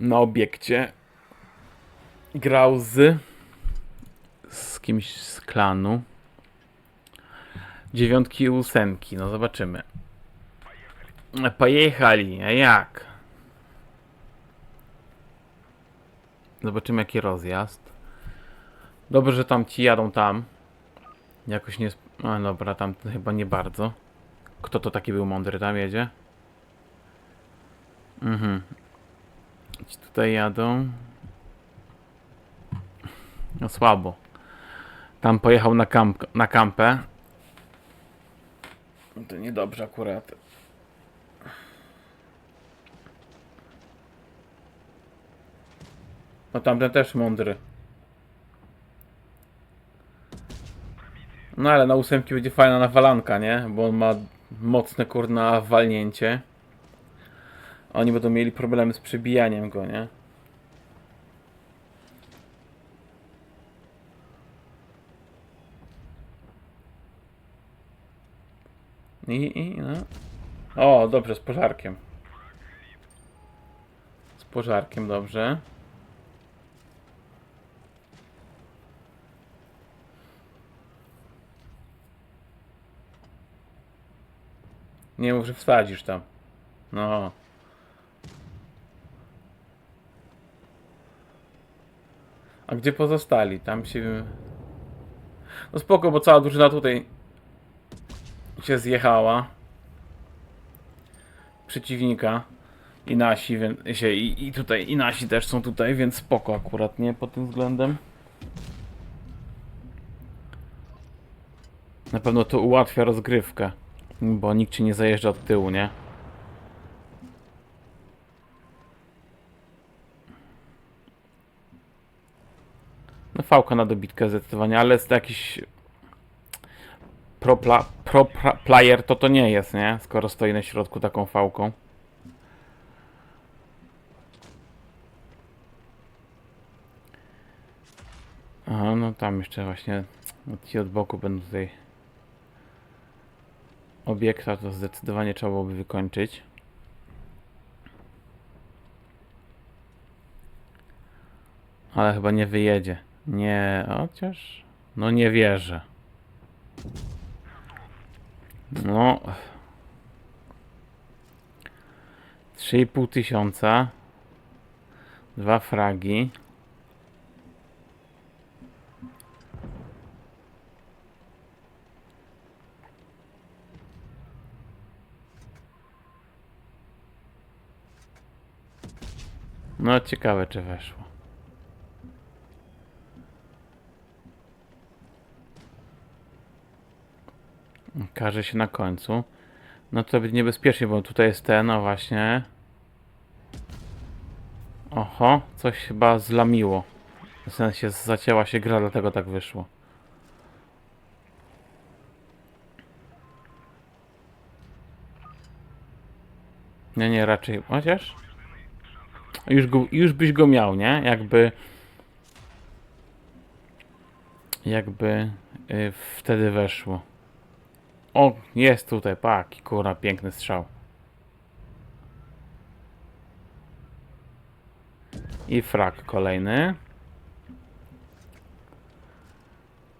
na obiekcie grał z z kimś z klanu. Dziewiątki i ósemki, no zobaczymy. Pojechali, a jak? Zobaczymy jaki rozjazd. Dobrze, że tam ci jadą tam. Jakoś nie... A dobra, tam chyba nie bardzo. Kto to taki był mądry tam jedzie? Mhm. Ci tutaj jadą. No słabo. Tam pojechał na, kamp na kampę. No To niedobrze akurat. No tamten też mądry. No ale na ósemki będzie fajna nawalanka, nie? Bo on ma mocne kurna walnięcie. Oni będą mieli problemy z przebijaniem go, nie? I, i, no. O, dobrze, z pożarkiem. Z pożarkiem, dobrze. Nie mów, że wsadzisz tam. No. A gdzie pozostali? Tam się... No spoko, bo cała drużyna tutaj się zjechała. Przeciwnika. I nasi, więc się i, i tutaj, i nasi też są tutaj, więc spoko akurat, nie? Pod tym względem. Na pewno to ułatwia rozgrywkę. Bo nikt ci nie zajeżdża od tyłu, nie? Fałka na dobitkę zdecydowanie, ale jest jakiś pro, pla, pro pra, player to to nie jest, nie? Skoro stoi na środku taką fałką. Aha, no tam jeszcze właśnie ci od boku będą tutaj obiekta, to zdecydowanie trzeba byłoby wykończyć. Ale chyba nie wyjedzie. Nie, chociaż... No nie wierzę. No... 3,5 tysiąca. Dwa fragi. No ciekawe czy weszło. Każe się na końcu. No to będzie niebezpiecznie, bo tutaj jest ten, no właśnie. Oho, coś chyba zlamiło. W sensie zacięła się gra, dlatego tak wyszło. Nie, nie, raczej. Chociaż. Już, go, już byś go miał, nie? Jakby. Jakby y, wtedy weszło. O, jest tutaj, pak, kurwa, piękny strzał. I frak kolejny.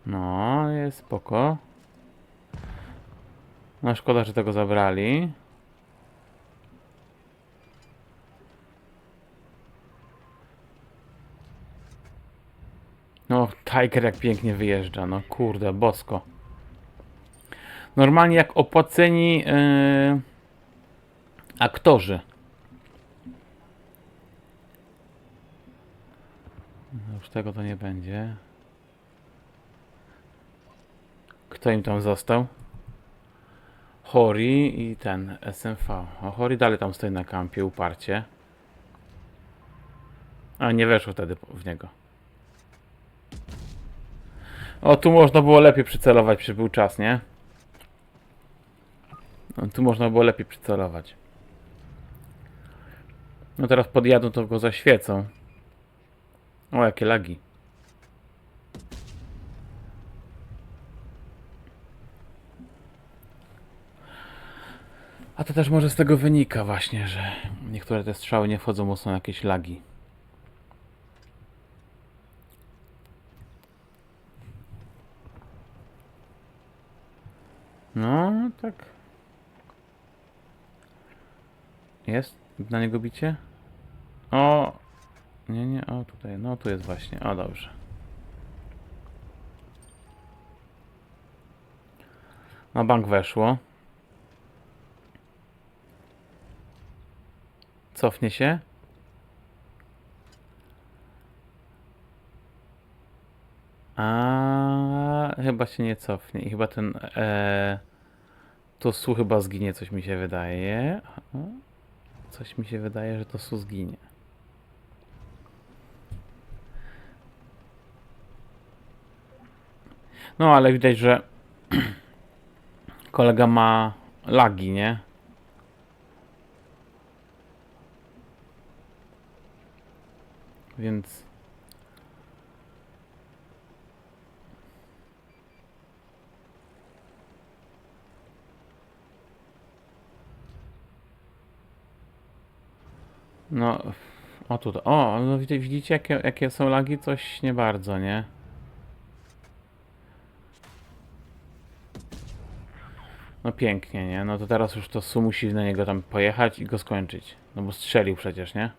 No, jest spoko. No, szkoda, że tego zabrali. No, Tiger jak pięknie wyjeżdża, no kurde, bosko. Normalnie jak opłaceni yy, aktorzy. No, Już tego to nie będzie. Kto im tam został? Hori i ten SMV. O, Hori dalej tam stoi na kampie uparcie. A nie weszło wtedy w niego. O, tu można było lepiej przycelować, przecież był czas, nie? No, tu można było lepiej przycelować. No teraz podjadą, to go zaświecą. O, jakie lagi. A to też może z tego wynika właśnie, że niektóre te strzały nie wchodzą mocno na jakieś lagi. No, tak. Jest na niego bicie? O! Nie, nie, o tutaj, no tu jest właśnie, o dobrze. Na bank weszło. Cofnie się. A chyba się nie cofnie. I chyba ten. E, to su chyba zginie, coś mi się wydaje. Coś mi się wydaje, że to su zginie. No ale widać, że kolega ma lagi, nie? Więc No, o tutaj, o, no widzicie, jakie, jakie są lagi? Coś nie bardzo, nie? No pięknie, nie? No to teraz już to Su musi na niego tam pojechać i go skończyć. No bo strzelił przecież, nie?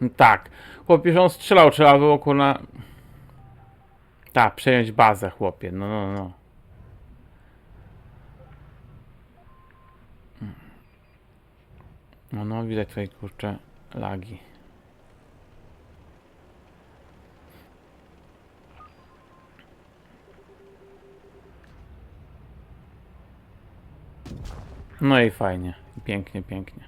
No tak. Chłopie, że on strzelał, trzeba było kurna... Tak, przejąć bazę, chłopie. No, no, no. No, no, widać tutaj, kurczę, lagi. No i fajnie. Pięknie, pięknie.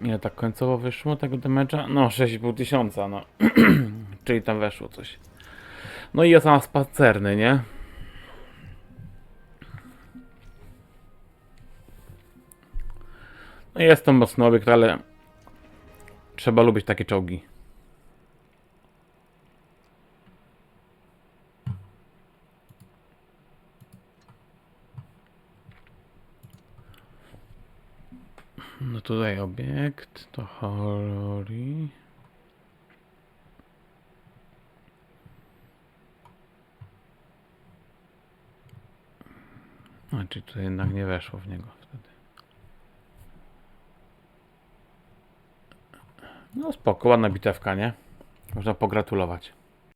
Ile tak końcowo wyszło tego damage'a? No 6,5 tysiąca, no. Czyli tam weszło coś. No i jest na spacerny, nie? No jest to mocny obiekt, ale trzeba lubić takie czołgi. No tutaj obiekt to horrori. A, czyli tutaj jednak nie weszło w niego wtedy. No spoko, ładna bitewka, nie? Można pogratulować.